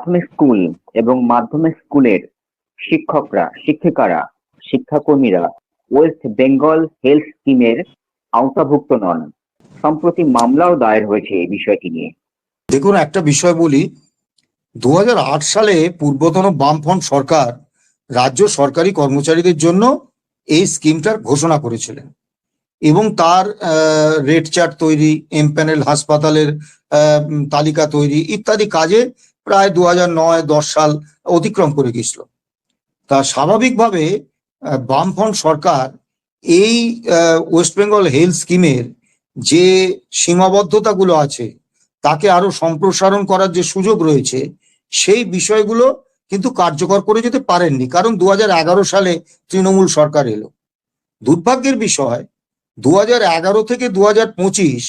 প্রাথমিক স্কুল এবং মাধ্যমিক স্কুলের শিক্ষকরা শিক্ষিকারা শিক্ষাকর্মীরা ওয়েস্ট বেঙ্গল হেলথ স্কিমের আওতাভুক্ত নন। সম্প্রতি মামলাও দায়ের হয়েছে এই বিষয়টি নিয়ে। দেখুন একটা বিষয় বলি দুহাজার আট সালে পূর্বতন বামফ্রন্ট সরকার রাজ্য সরকারি কর্মচারীদের জন্য এই স্কিমটার ঘোষণা করেছিলেন। এবং তার রেড চার্ট তৈরি এমপ্যানেল হাসপাতালের আহ, তালিকা তৈরি ইত্যাদি কাজে প্রায় দু হাজার নয়, দশ সাল অতিক্রম করে গেছিল তা স্বাভাবিকভাবে বামফ্রন্ট সরকার এই ওয়েস্ট বেঙ্গল হেলথ স্কিমের যে সীমাবদ্ধতাগুলো আছে, তাকে আরও সম্প্রসারণ করার যে সুযোগ রয়েছে, সেই বিষয়গুলো কিন্তু কার্যকর করে যেতে পারেননি। কারণ দু হাজার এগারো সালে তৃণমূল সরকার এলো। দুর্ভাগ্যের বিষয়, দু হাজার এগারো থেকে দু হাজার পঁচিশ,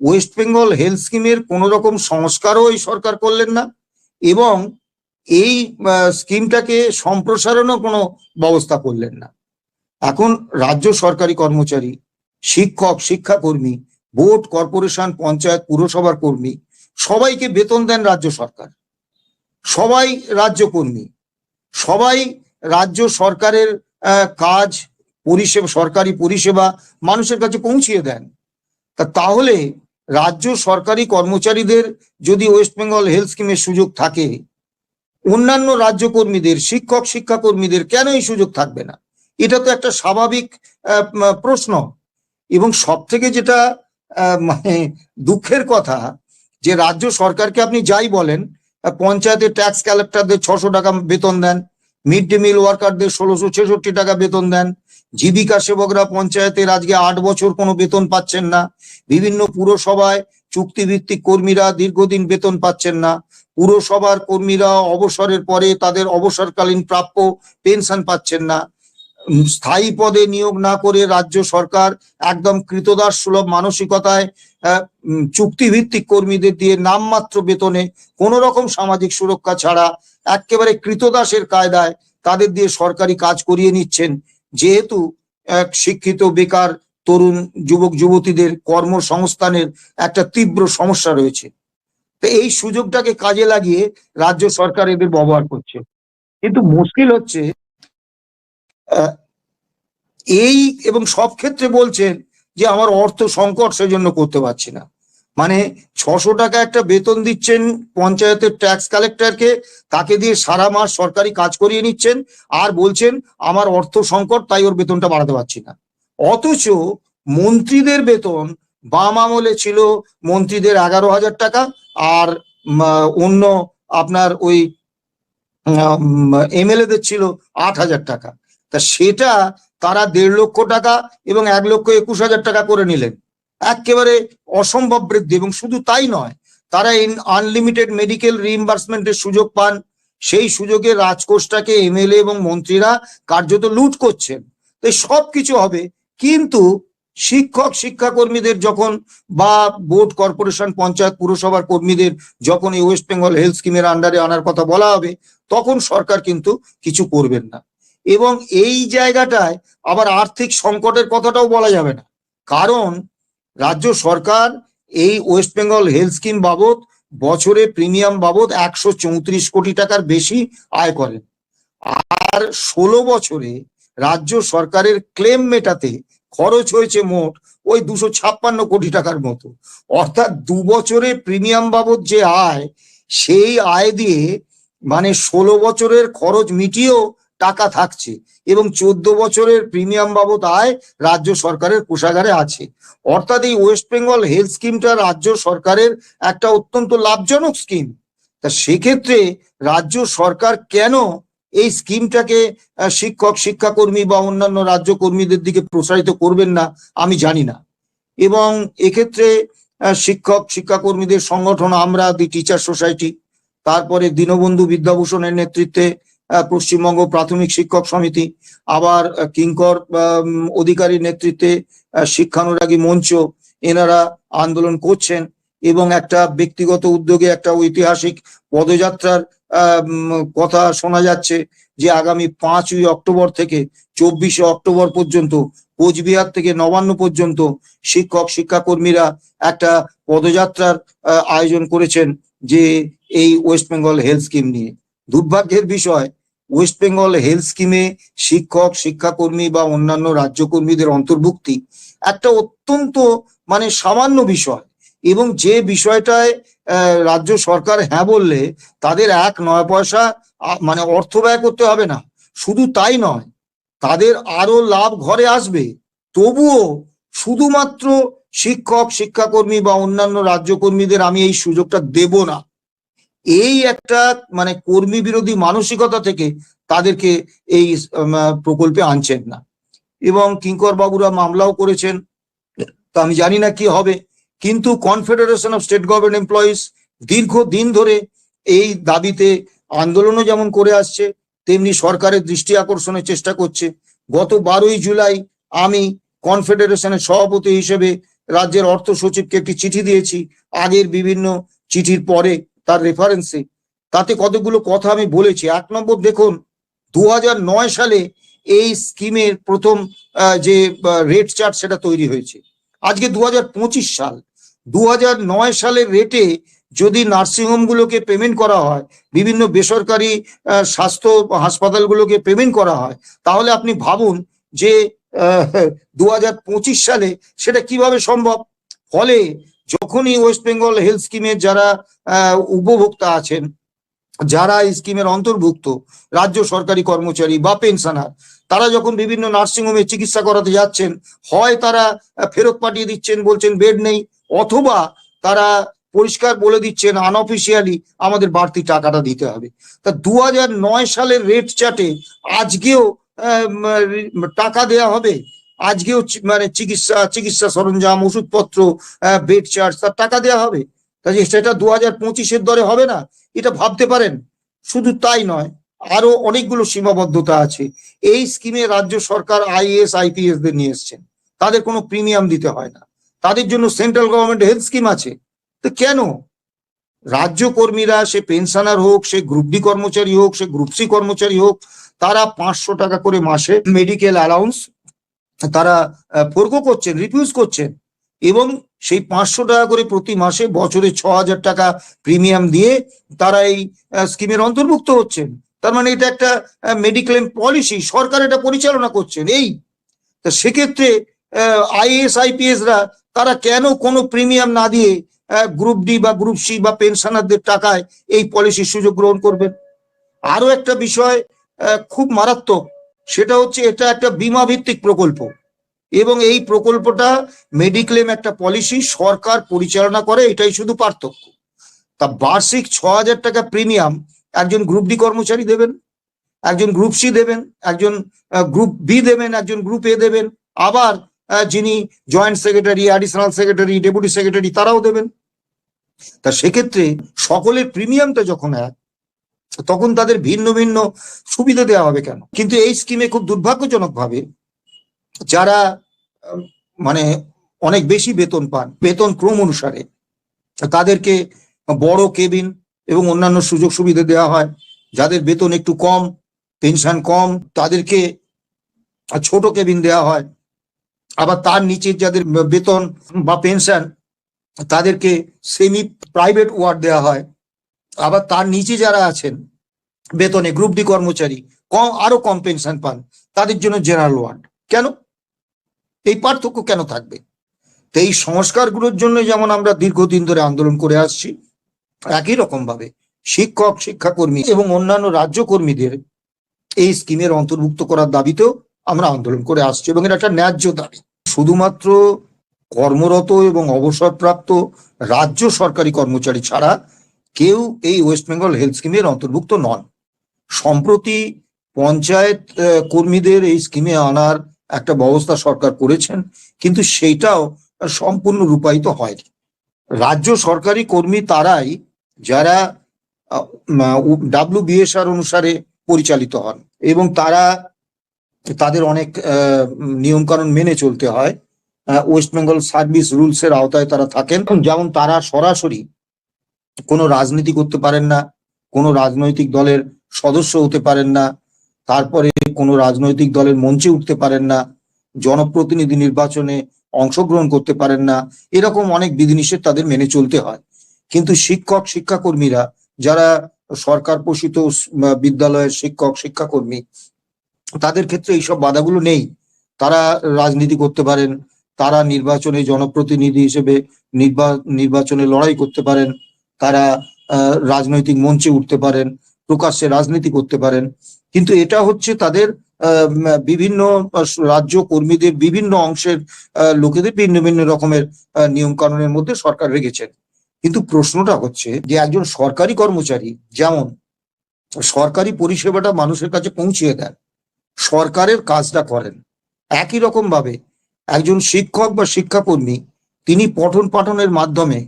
ওয়েস্ট বেঙ্গল হেলথ স্কিমের কোন রকম সংস্কারও এই সরকার করলেন না। এবং এই স্কিমটাকে সম্প্রসারণও কোনো ব্যবস্থা করলেন না। এখন রাজ্য সরকারি কর্মচারী, শিক্ষক, শিক্ষাকর্মী, বোর্ড, কর্পোরেশন, পঞ্চায়েত, পুরসভার কর্মী, সবাইকে বেতন দেন রাজ্য সরকার। সবাই রাজ্য কর্মী সবাই রাজ্য সরকারের কাজ, পরিষেবা, সরকারি পরিষেবা মানুষের কাছে পৌঁছিয়ে দেন। তা তাহলে রাজ্য সরকারি কর্মচারীদের যদি ওয়েস্ট বেঙ্গল হেলথ স্কিমের সুযোগ থাকে, অন্যান্য রাজ্য কর্মীদের শিক্ষক, শিক্ষাকর্মীদের কেন এই সুযোগ থাকবে না? এটা তো একটা স্বাভাবিক প্রশ্ন। এবং সব থেকে যেটা মানে দুঃখের কথা, যে রাজ্য সরকারকে আপনি যাই বলেন পঞ্চায়েতের ট্যাক্স কালেক্টরদের ছশো টাকা বেতন দেন মিড ডে মিল ওয়ার্কারদের ষোলোশো ছেষট্টি টাকা বেতন দেন জীবিকা সেবকরা পঞ্চায়েতের আজকে আট বছর কোনো বেতন পাচ্ছেন না। বিভিন্ন পুরসভায় চুক্তিভিত্তিক কর্মীরা দীর্ঘদিন বেতন পাচ্ছেন না। পুরসভার কর্মীরা অবসরের পরে তাদের অবসরকালীন প্রাপ্য পেনশন পাচ্ছেন না। স্থায়ী পদে নিয়োগ না করে রাজ্য সরকার একদম কৃতদাস সুলভ মানসিকতায় চুক্তিভিত্তিক কর্মীদের দিয়ে নামমাত্র বেতনে কোন রকম সামাজিক সুরক্ষা ছাড়া একেবারে কৃতদাসের কায়দায় তাদের দিয়ে সরকারি কাজ করিয়ে নিচ্ছেন। যেহেতু এক শিক্ষিত, বেকার, তরুণ যুবক, যুবতীদের কর্মসংস্থানের একটা তীব্র সমস্যা রয়েছে। তো এই সুযোগটাকে কাজে লাগিয়ে রাজ্য সরকার এদের ব্যবহার করছে। কিন্তু মুশকিল হচ্ছে এই এবং সব ক্ষেত্রে বলছেন যে আমার অর্থ সংকট সেজন্য করতে পারছি না। মানে ছশো টাকা একটা বেতন দিচ্ছেন পঞ্চায়েতের ট্যাক্স কালেক্টরকে তাকে দিয়ে সারা মাস সরকারি কাজ করিয়ে নিচ্ছেন আর বলছেন, আমার অর্থ সংকট, তাই ওর বেতনটা বাড়াতে পারছি না। অথচ মন্ত্রীদের বেতন বাম আমলে ছিল মন্ত্রীদের এগারো হাজার টাকা আর অন্য আপনার ওই এমএলএ দের ছিল আট হাজার টাকা। তা সেটা তারা দেড় লক্ষ টাকা এবং এক লক্ষ একুশ হাজার টাকা করে নিলেন। একেবারে অসম্ভব বৃদ্ধি এবং শুধু তাই নয়, তারা আনলিমিটেড মেডিকেল রিইম্বার্সমেন্টের সুযোগ পান। সেই সুযোগে রাজকোষটাকে এমএলএ এবং মন্ত্রীরা কার্যত লুট করছেন। তো সব কিছু হবে। কিন্তু শিক্ষক, শিক্ষাকর্মীদের যখন বা বোর্ড কর্পোরেশন, পঞ্চায়েত, পুরসভার কর্মীদের যখন এই ওয়েস্ট বেঙ্গল হেলথ স্কিমের আন্ডারে আনার কথা বলা হবে, তখন সরকার কিন্তু কিছু করবেন না। এবং এই জায়গাটায় আবার আর্থিক সংকটের কথাটাও বলা যাবে না। কারণ রাজ্য সরকার এই ওয়েস্ট বেঙ্গল হেলথ স্কিম বাবদ বছরে প্রিমিয়াম বাবদ একশো চৌত্রিশ কোটি টাকার বেশি আয় করেন আর ষোলো বছরে রাজ্য সরকারের ক্লেম মেটাতে খরচ হয়েছে মোট ওই দুশো ছাপ্পান্ন কোটি টাকার মতো। অর্থাৎ দু বছরে প্রিমিয়াম বাবদ যে আয়, সেই আয় দিয়ে মানে ষোলো বছরের খরচ মিটিয়েও টাকা থাকছে এবং চোদ্দ বছরের প্রিমিয়াম বাবদ আয় রাজ্য সরকারের কোষাগারে আছে। অর্থাৎ এই ওয়েস্ট বেঙ্গল হেলথ স্কিমটা রাজ্য সরকারের একটা অত্যন্ত লাভজনক স্কিম। তা সেক্ষেত্রে রাজ্য সরকার কেন এই স্কিমটাকে শিক্ষক, শিক্ষাকর্মী বা অন্যান্য রাজ্য কর্মীদের দিকে প্রসারিত করবেন না, আমি জানি না। এবং এক্ষেত্রে শিক্ষক, শিক্ষাকর্মীদের সংগঠন, আমরা দি টিচার সোসাইটি, তারপরে দীনবন্ধু বিদ্যাভূষণের নেতৃত্বে পশ্চিমবঙ্গ প্রাথমিক শিক্ষক সমিতি, আবার কিঙ্কর অধিকারীর নেতৃত্বে শিক্ষানুরাগী মঞ্চ এনারা আন্দোলন করছেন এবং একটা ব্যক্তিগত উদ্যোগে একটা ঐতিহাসিক পদযাত্রার কথা শোনা যাচ্ছে যে আগামী পাঁচই অক্টোবর থেকে চব্বিশে অক্টোবর পর্যন্ত, কোচবিহার থেকে নবান্ন পর্যন্ত শিক্ষক, শিক্ষাকর্মীরা একটা পদযাত্রার আয়োজন করেছেন যে এই ওয়েস্ট বেঙ্গল হেলথ স্কিম নিয়ে। দুর্ভাগ্যের বিষয় ওয়েস্ট বেঙ্গল হেলথ স্কিমে শিক্ষক, শিক্ষাকর্মী বা অন্যান্য রাজ্যকর্মীদের অন্তর্ভুক্তি একটা অত্যন্ত মানে সামান্য বিষয় এবং যে বিষয়টায় রাজ্য সরকার হ্যাঁ বললে তাদের এক নয় পয়সা মানে অর্থ ব্যয় করতে হবে না। শুধু তাই নয়, তাদের আরও লাভ ঘরে আসবে। তবুও শুধুমাত্র শিক্ষক, শিক্ষাকর্মী বা অন্যান্য রাজ্যকর্মীদের আমি এই সুযোগটা দেব না। এই একটা মানে কর্মী বিরোধী মানসিকতা থেকে তাদেরকে এই প্রকল্পে আনছেন না। এবং কিঙ্কর বাবুরা মামলাও করেছেন, তো আমি জানি না কি হবে। কিন্তু confederation of state government employees দীর্ঘ দিন ধরে এই দাবিতে আন্দোলনও যেমন করে আসছে, তেমনি সরকারের দৃষ্টি আকর্ষণের চেষ্টা করছে। গত বারোই জুলাই আমি কনফেডারেশনের সভাপতি হিসেবে রাজ্যের অর্থ সচিবকে একটি চিঠি দিয়েছি। আগের বিভিন্ন চিঠির পরে তার রেফারেন্সে তাতে কতগুলো কথা আমি বলেছি। এক নম্বর দেখুন দু সালে এই স্কিমের প্রথম যে রেট চার্ট সেটা তৈরি হয়েছে। আজকে দু হাজার পঁচিশ সাল দু সালের রেটে যদি নার্সিংহোমগুলোকে পেমেন্ট করা হয়, বিভিন্ন বেসরকারি স্বাস্থ্য হাসপাতালগুলোকে পেমেন্ট করা হয়, তাহলে আপনি ভাবুন যে দু হাজার পঁচিশ সালে সেটা কীভাবে সম্ভব? ফলে যখনই ওয়েস্ট বেঙ্গল হেলথ স্কিমের যারা উপভোক্তা আছেন, যারা এই স্কিমের অন্তর্ভুক্ত, রাজ্য সরকারি কর্মচারী বা পেনশনার তারা যখন বিভিন্ন নার্সিংহোমে চিকিৎসা করাতে যাচ্ছেন, হয় তারা ফেরত পাঠিয়ে দিচ্ছেন, বলছেন বেড নেই, অথবা তারা পরিষ্কার বলে দিচ্ছেন আনঅফিসিয়ালি আমাদের বাড়তি টাকাটা দিতে হবে। তা দু সালের রেট চার্টে আজকেও টাকা দেয়া হবে? আজকেও মানে চিকিৎসা চিকিৎসা সরঞ্জাম, ওষুধপত্র বেড চার্জ তার টাকা দেওয়া হবে। কাজে সেটা দু হাজার পঁচিশের দরে হবে না, এটা ভাবতে পারেন। শুধু তাই নয়, আরও অনেকগুলো সীমাবদ্ধতা আছে। এই স্কিমে রাজ্য সরকার আইএস আইপিএস দের নিয়ে এসছেন। তাদের কোনো প্রিমিয়াম দিতে হয় না। তাদের জন্য সেন্ট্রাল গভর্নমেন্ট হেলথ স্কিম আছে। তো কেন? রাজ্য কর্মীরা, সে পেনশনার হোক, সে গ্রুপ ডি কর্মচারী হোক, সে গ্রুপ সি কর্মচারী হোক, তারা পাঁচশো টাকা করে মাসে মেডিকেল অ্যালাউন্স তারা ফোরগো করছেন রিফিউজ করছেন। এবং সেই পাঁচশো টাকা করে প্রতি মাসে বছরে ছ হাজার টাকা প্রিমিয়াম দিয়ে তারা এই স্কিমের অন্তর্ভুক্ত হচ্ছেন। তার মানে এটা একটা মেডিক্লেম পলিসি সরকার এটা পরিচালনা করছেন। এই, তা সেক্ষেত্রে আইএস আইপিএস রা তারা কেন কোনো প্রিমিয়াম না দিয়ে গ্রুপ ডি বা গ্রুপ সি বা পেনশনারদের টাকায় এই পলিসির সুযোগ গ্রহণ করবেন? আরও একটা বিষয় খুব মারাত্মক সেটা হচ্ছে এটা একটা বিমা ভিত্তিক প্রকল্প। এবং এই প্রকল্পটা মেডিক্লেম একটা পলিসি সরকার পরিচালনা করে, এটাই শুধু পার্থক্য। তা বার্ষিক ছ হাজার টাকা প্রিমিয়াম একজন গ্রুপ ডি কর্মচারী দেবেন, একজন গ্রুপ সি দেবেন, একজন গ্রুপ বি দেবেন, একজন গ্রুপ এ দেবেন, আবার যিনি joint secretary additional secretary deputy secretary তারাও দেবেন। তা সেক্ষেত্রে সকলের প্রিমিয়ামটা যখন এক তখন তাদের ভিন্ন ভিন্ন সুবিধা দেওয়া হবে কেন? কিন্তু এই স্কিমে খুব দুর্ভাগ্যজনক ভাবে যারা মানে অনেক বেশি বেতন পান, বেতন ক্রম অনুসারে, তাদেরকে বড় কেবিন এবং অন্যান্য সুযোগ সুবিধা দেওয়া হয়। যাদের বেতন একটু কম, পেনশন কম, তাদেরকে ছোট কেবিন দেওয়া হয়। আবার তার নিচে যাদের বেতন বা পেনশন, তাদেরকে সেমি প্রাইভেট ওয়ার্ড দেওয়া হয়। আবার তার নিচে যারা আছেন, বেতনে গ্রুপ ডি কর্মচারী, কম, আরও কম পেনশন পান, তাদের জন্য জেনারেল ওয়ার্ড কেন? এই পার্থক্য কেন থাকবে? তো এই সংস্কারগুলোর জন্য যেমন আমরা দীর্ঘদিন ধরে আন্দোলন করে আসছি, একই রকম ভাবে শিক্ষক, শিক্ষাকর্মী এবং অন্যান্য রাজ্য কর্মীদের এই স্কিমের অন্তর্ভুক্ত করার দাবিতেও আমরা আন্দোলন করে আসছি এবং এটা একটা ন্যায্য দাবি। শুধুমাত্র কর্মরত এবং অবসরপ্রাপ্ত রাজ্য সরকারি কর্মচারী ছাড়া কেউ এই ওয়েস্ট বেঙ্গল হেলথ স্কিমের অন্তর্ভুক্ত নন। সম্প্রতি পঞ্চায়েত কর্মীদের এই স্কিমে আনার একটা ব্যবস্থা সরকার করেছেন, কিন্তু সেইটাও সম্পূর্ণ রূপায়িত হয়নি। রাজ্য সরকারি কর্মী তারাই যারা ডাব্লিউ বিএসআর অনুসারে পরিচালিত হন এবং তারা তাদের অনেক নিয়ম কানুন মেনে চলতে হয়। ওয়েস্ট বেঙ্গল সার্ভিস রুলস এর আওতায় তারা থাকেন। যেমন তারা সরাসরি কোনো রাজনীতি করতে পারেন না, কোনো রাজনৈতিক দলের সদস্য হতে পারেন না, তারপরে কোনো রাজনৈতিক দলের মঞ্চে উঠতে পারেন না, জনপ্রতিনিধি নির্বাচনে অংশগ্রহণ করতে পারেন না, এরকম অনেক বিধিনিষেধ তাদের মেনে চলতে হয়। কিন্তু শিক্ষক, শিক্ষাকর্মীরা যারা সরকার পোষিত বিদ্যালয়ের শিক্ষক, শিক্ষাকর্মী, তাদের ক্ষেত্রে এইসব বাধাগুলো নেই। তারা রাজনীতি করতে পারেন, তারা নির্বাচনে জনপ্রতিনিধি হিসেবে নির্বা- নির্বাচনে লড়াই করতে পারেন তারা রাজনৈতিক মঞ্চে উঠতে পারেন, প্রকাশ্যে রাজনীতি করতে পারেন। কিন্তু এটা হচ্ছে তাদের বিভিন্ন রাজ্য কর্মীদের বিভিন্ন অংশের লোকেদের ভিন্ন ভিন্ন রকমের নিয়ম কানুনের মধ্যে সরকার রেখেছেন। কিন্তু প্রশ্নটা হচ্ছে যে একজন সরকারি কর্মচারী যেমন, সরকারি পরিষেবাটা মানুষের কাছে পৌঁছিয়ে দেন, সরকারের কাজটা করেন। একই রকম ভাবে একজন শিক্ষক বা শিক্ষাকর্মী, তিনি পঠন পাঠনের মাধ্যমে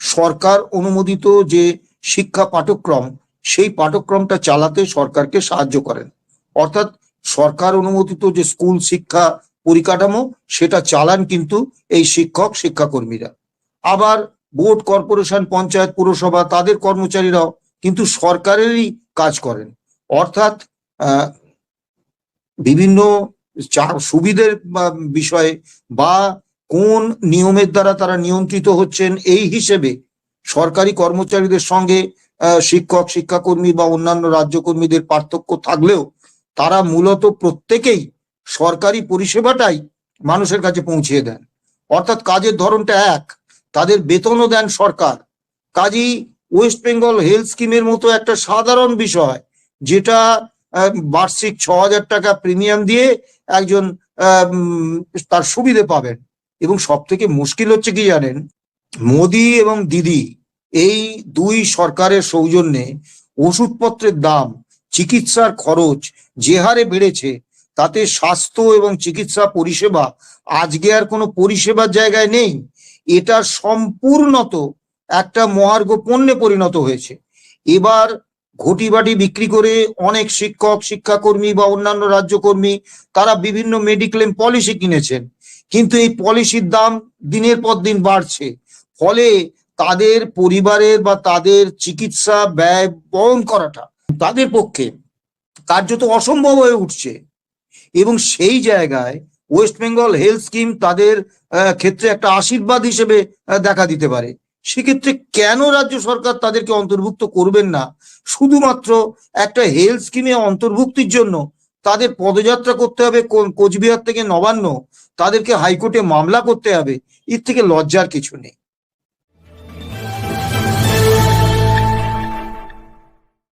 সরকার অনুমোদিত যে শিক্ষা পাঠক্রম সেই পাঠক্রমটা চালাতে সরকারকে সাহায্য করেন। অর্থাৎ সরকার অনুমোদিত যে স্কুল শিক্ষা পরিকাঠামো, সেটা চালান কিন্তু এই শিক্ষক, শিক্ষাকর্মীরা। আবার বোর্ড, কর্পোরেশন, পঞ্চায়েত, পুরসভা, তাদের কর্মচারীরাও কিন্তু সরকারেরই কাজ করেন। অর্থাৎ বিভিন্ন সুবিধের বিষয়ে বা কোন নিয়মের দ্বারা তারা নিয়ন্ত্রিত হচ্ছেন এই হিসেবে সরকারি কর্মচারীদের সঙ্গে শিক্ষক, শিক্ষাকর্মী বা অন্যান্য রাজ্যকর্মীদের পার্থক্য থাকলেও তারা মূলত প্রত্যেকেই সরকারি পরিষেবাটাই মানুষের কাছে পৌঁছিয়ে দেন। অর্থাৎ কাজের ধরনটা এক, তাদের বেতনও দেন সরকার। কাজী ওয়েস্ট বেঙ্গল হেলথ স্কিমের মতো একটা সাধারণ বিষয়, যেটা বার্ষিক ছ হাজার টাকা প্রিমিয়াম দিয়ে একজন তার সুবিধে পাবেন। এবং সব থেকে মুশকিল হচ্ছে কি জানেন? মোদি এবং দিদি এই দুই সরকারের সৌজন্যে ওষুধপত্রের দাম, চিকিৎসার খরচ যে হারে বেড়েছে, তাতে স্বাস্থ্য এবং চিকিৎসা পরিষেবা আজকে আর কোনো পরিষেবার জায়গায় নেই। এটা সম্পূর্ণত একটা মহার্ঘ পণ্যে পরিণত হয়েছে। এবার ঘটিবাটি বিক্রি করে অনেক শিক্ষক, শিক্ষাকর্মী বা অন্যান্য রাজ্যকর্মী, তারা বিভিন্ন মেডিক্লেম পলিসি কিনেছেন। কিন্তু এই পলিসির দাম দিনের পর দিন বাড়ছে। ফলে তাদের পরিবারের বা তাদের চিকিৎসা ব্যয় বহন করাটা তাদের পক্ষে কার্যত অসম্ভব হয়ে উঠছে। এবং সেই জায়গায় ওয়েস্ট বেঙ্গল হেলথ স্কিম তাদের ক্ষেত্রে একটা আশীর্বাদ হিসেবে দেখা দিতে পারে। সেক্ষেত্রে কেন রাজ্য সরকার তাদেরকে অন্তর্ভুক্ত করবেন না? শুধুমাত্র একটা হেলথ স্কিমে অন্তর্ভুক্তির জন্য তাদের পদযাত্রা করতে হবে কোচবিহার থেকে নবান্ন। তাদেরকে হাইকোর্টে মামলা করতে হবে। এর থেকে লজ্জার কিছু নেই।